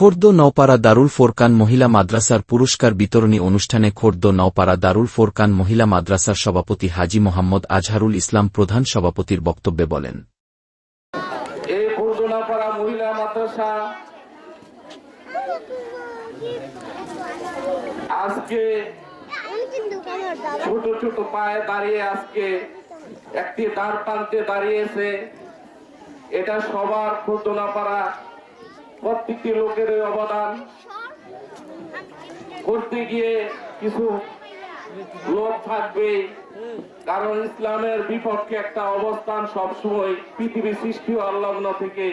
খোর্দ নওপাড়া দারুল ফোরকান মহিলা মাদ্রাসার পুরস্কার বিতরণী অনুষ্ঠানে খোর্দ নওপাড়া দারুল ফোরকান মহিলা মাদ্রাসার সভাপতি হাজি মোহাম্মদ আজহারুল ইসলাম প্রধান সভাপতির বক্তব্যে বলেন। আজকে ছোট ছোট পায়ে দাঁড়িয়ে আজকে একটি দ্বার প্রান্তে দাঁড়িয়েছে। এটা সবার খুরদুনাপাড়া প্রত্যেকটি লোকের অবদান। করতে গিয়ে কিছু লোক থাকবে। কারণ ইসলামের বিপক্ষে একটা অবস্থান সবসময় পৃথিবীর সৃষ্টি ও থেকে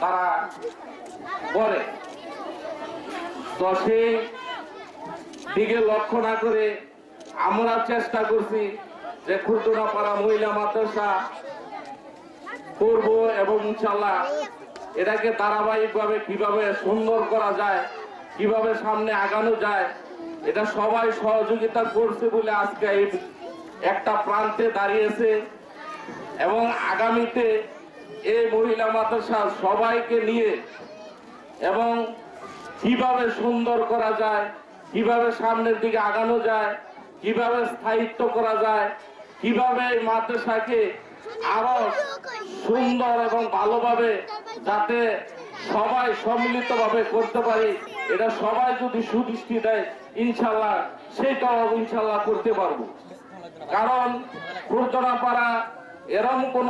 তারা করে তো সেই দিকে লক্ষ্য না করে আমরা চেষ্টা করছি যে খুরদুনাপাড়া মহিলা মাদ্রাসা করব এবং ইনশাল্লাহ এটাকে ধারাবাহিকভাবে কীভাবে সুন্দর করা যায়, কীভাবে সামনে আগানো যায়, এটা সবাই সহযোগিতা করছে বলে আজকে এই একটা প্রান্তে দাঁড়িয়েছে। এবং আগামীতে এই মহিলা মাদ্রাসা সবাইকে নিয়ে এবং কীভাবে সুন্দর করা যায়, কীভাবে সামনের দিকে আগানো যায়, কীভাবে স্থায়িত্ব করা যায়, কীভাবে এই মাদ্রাসাকে আরও সুন্দর এবং ভালোভাবে যাতে সবাই সম্মিলিতভাবে করতে পারি। এটা সবাই যদি সুদৃষ্টি দেয়, ইনশাল্লাহ সেটাও ইনশাল্লাহ করতে পারব। কারণ ফুরতনাপাড়া এরম কোন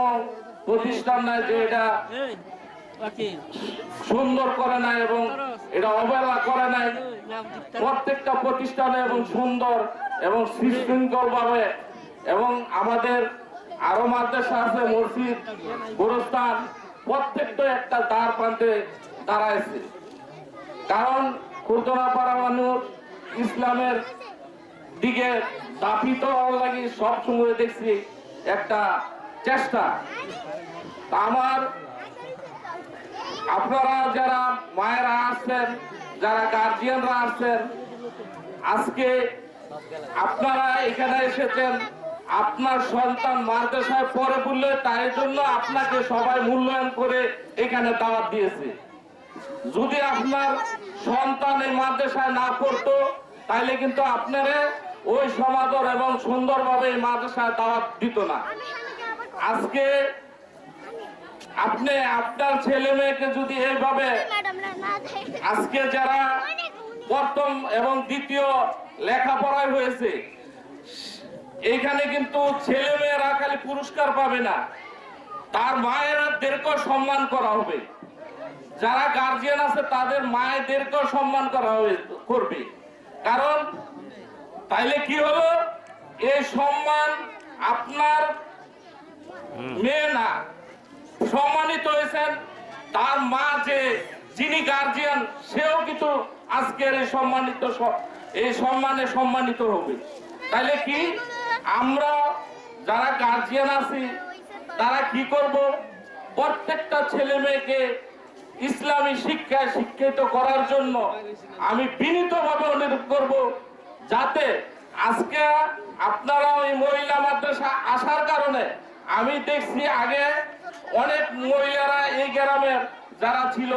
প্রতিষ্ঠান নাই যে এটা সুন্দর করে নাই এবং এটা অবহেলা করে নাই। প্রত্যেকটা প্রতিষ্ঠানে এবং সুন্দর এবং সুশৃঙ্খল ভাবে এবং আমাদের আরও মাদ্রাসা আছে, মসজিদ, গোরস্থান, প্রত্যেকটা একটা দ্বার প্রান্তে দাঁড়াইছে কারণ খুরদনাপাড়া মানুষ ইসলামের দিকে দাপিত হওয়ার লাগি সব সময় দেখছি একটা চেষ্টা। আমার আপনারা যারা মায়েরা আসছেন যারা গার্জিয়ানরা আসছেন আজকে আপনারা এখানে এসেছেন আপনার সন্তান মাদ্রাসায় পরে বললে তাই জন্য আপনাকে সবাই মূল্যায়ন করে এখানে দাওয়াত দিয়েছে। যদি আপনার সন্তান এই মাদ্রাসায় না পড়তো, তাইলে কিন্তু আপনারা ওই সমাদর এবং সুন্দরভাবে এই মাদ্রাসায় দাওয়াত দিত না। আজকে আপনি আপনার ছেলে মেয়েকে যদি এইভাবে আজকে যারা প্রথম এবং দ্বিতীয় লেখাপড়ায় হয়েছে এইখানে কিন্তু ছেলে মেয়েরা খালি পুরস্কার পাবে না। তার মায়েরাদেরকেও সম্মান করা হবে। যারা গার্জিয়ান আছে, তাদের মায়েদেরকেও সম্মান করা হবে, করবে। কারণ তাইলে কি হলো? এই সম্মান আপনার মেয়ে না। সম্মানিত হয়েছেন তার মা যে, যিনি গার্জিয়ান সেও কিন্তু আজকের এই সম্মানিত এই সম্মানে সম্মানিত হবে। তাইলে কি? আমরা যারা গার্জিয়ান আছি, তারা কি করব? প্রত্যেকটা ছেলে মেয়েকে ইসলামী শিক্ষায় শিক্ষিত করার জন্য আমি বিনীতভাবে অনুরোধ করব যাতে আজকে আপনারা ওই মহিলা মাদ্রাসা আসার কারণে আমি দেখছি আগে অনেক মহিলারা এই গ্রামের যারা ছিল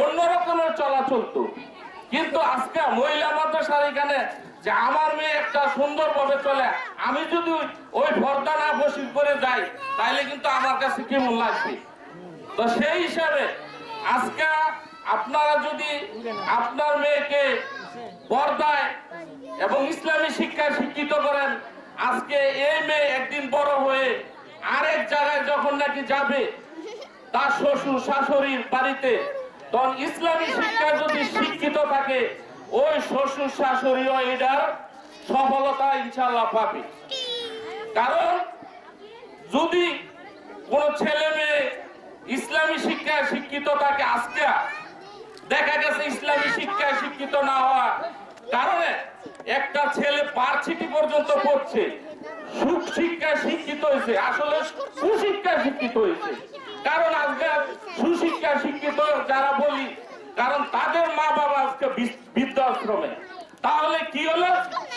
অন্য রকমের চলা চলতো কিন্তু আজকে মহিলা মাদ্রাসার এখানে যে আমার মেয়ে একটা সুন্দরভাবে চলে। আমি যদি ওই ভর্তা না বসির করে যাই, তাইলে কিন্তু আমার কাছে কেমন লাগবে? তো সেই হিসাবে আজকে আপনারা যদি আপনার মেয়েকে পর্দায় এবং ইসলামী শিক্ষায় শিক্ষিত করেন, আজকে এই মেয়ে একদিন বড় হয়ে আরেক জায়গায় যখন নাকি যাবে, তার শ্বশুর, শাশুড়ির বাড়িতে, তখন ইসলামী শিক্ষা যদি শিক্ষিত থাকে ওই শ্বশুর শাশুড়িও এটার সফলতা ইনশাল্লাহ পাবে। কারণ যদি কোন ছেলে মেয়ে ইসলামী শিক্ষায় শিক্ষিত থাকে আজকে, দেখা গেছে ইসলামী শিক্ষায় শিক্ষিত না হওয়া কারণে একটা ছেলে পার্সিটি পর্যন্ত পড়ছে, সুখ শিক্ষায় শিক্ষিত হয়েছে, আসলে সুশিক্ষায় শিক্ষিত হয়েছে। কারণ আজকে সুশিক্ষায় শিক্ষিত যারা বলি কারণ তাদের মা বাবা আজকে বৃদ্ধাশ্রমে। তাহলে কি হলো?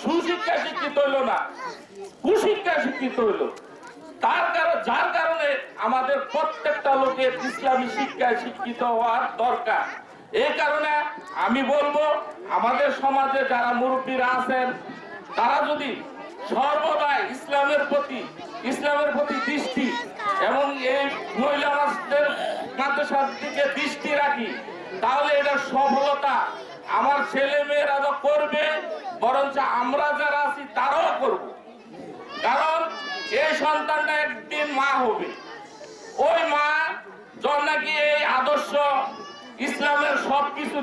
সুশিক্ষা শিক্ষিত হইল না। কুশিক্ষা শিক্ষিত হইল তার কারণ যার কারণে আমাদের প্রত্যেকটা লোকের ইসলামী শিক্ষায় শিক্ষিত হওয়ার দরকার। এই কারণে আমি বলব, আমাদের সমাজে যারা মুরব্বীরা আছেন, তারা যদি সর্বদাই ইসলামের প্রতি ইসলামের প্রতি দৃষ্টি এবং এই মহিলা মাসদের মাদ্রাসার দিকে দৃষ্টি রাখি তাহলে এটা সফলতা। আমার ছেলে মেয়েরা তো করবে, বরঞ্চ আমরা যারা আছি তারাও করব। কারণ এই সন্তানটা একদিন মা হবে। ওই মা যখন নাকি এই আদর্শ ইসলামের সবকিছু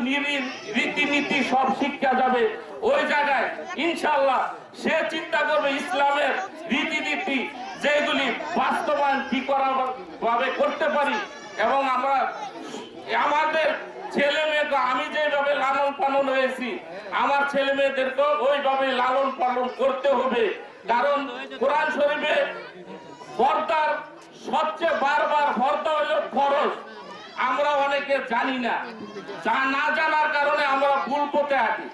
রীতিনীতি, সব শিক্ষা যাবে ওই জায়গায় ইনশাল্লাহ সে চিন্তা করবে ইসলামের রীতিনীতি যেগুলি বাস্তবায়ন কি করা ভাবে করতে পারি এবং আমরা আমাদের ছেলে মেয়েকে আমি যেভাবে লালন হয়েছি। আমার ছেলে মেয়েদেরকে ওইভাবে লালন পালন করতে হবে। কারণ কোরআন শরীফে পর্দার সবচেয়ে বারবার পর্দা হলো খরচ আমরা অনেকে জানি না। যা না জানার কারণে আমরা ভুল পথে হাঁটি